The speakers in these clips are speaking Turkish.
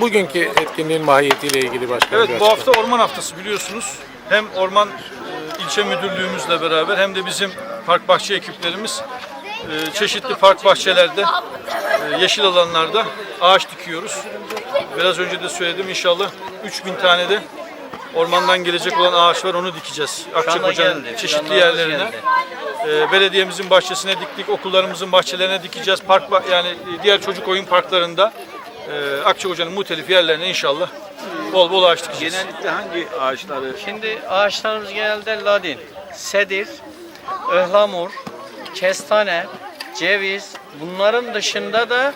Bugünkü etkinliğin mahiyetiyle ilgili başkanım. Evet bu hafta Orman Haftası biliyorsunuz. Hem Orman e, ilçe müdürlüğümüzle beraber hem de bizim park bahçe ekiplerimiz e, çeşitli park bahçelerde, e, yeşil alanlarda ağaç dikiyoruz. Biraz önce de söyledim inşallah 3000 tane de ormandan gelecek olan ağaç var onu dikeceğiz. Akçakoca'nın geldi, çeşitli planlarımız yerlerine. geldi. E, belediyemizin bahçesine diktik, okullarımızın bahçelerine dikeceğiz. Park yani diğer çocuk oyun parklarında e, Akçakoca'nın muhtelif yerlerine inşallah bol bol ağaç dikeceğiz. Genellikle hangi ağaçları Şimdi ağaçlarımız genelde ladin, sedir, ıhlamur, kestane, ceviz. Bunların dışında da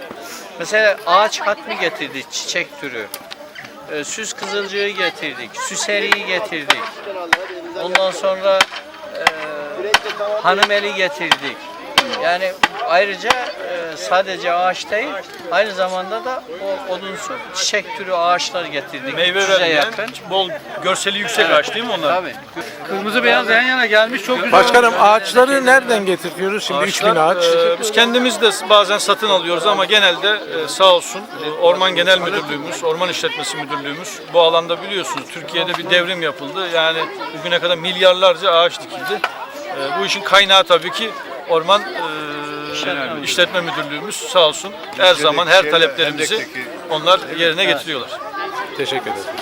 mesela ağaç hatmi getirdik, çiçek türü. Ee, süs kızılcığı getirdik, süseriyi getirdik. Ondan sonra e, hanımeli getirdik. Yani ayrıca e, sadece ağaç değil, aynı zamanda da o odunsu çiçek türü ağaçlar getirdik. Meyve 300'e vermeyen, yakın. bol görseli yüksek ağaç değil mi onlar? Tabii. Kırmızı beyaz yan yana gelmiş çok güzel. Başkanım ağaçları nereden getiriyoruz? Şimdi 3000 Ağaçlar, ağaç. e, biz kendimiz de bazen satın alıyoruz ama genelde e, sağ olsun e, Orman Genel Müdürlüğümüz, Orman İşletmesi Müdürlüğümüz bu alanda biliyorsunuz Türkiye'de bir devrim yapıldı. Yani bugüne kadar milyarlarca ağaç dikildi. E, bu işin kaynağı tabii ki Orman e, İşletme Müdürlüğümüz sağ olsun her zaman her taleplerimizi onlar yerine getiriyorlar. Teşekkür ederim.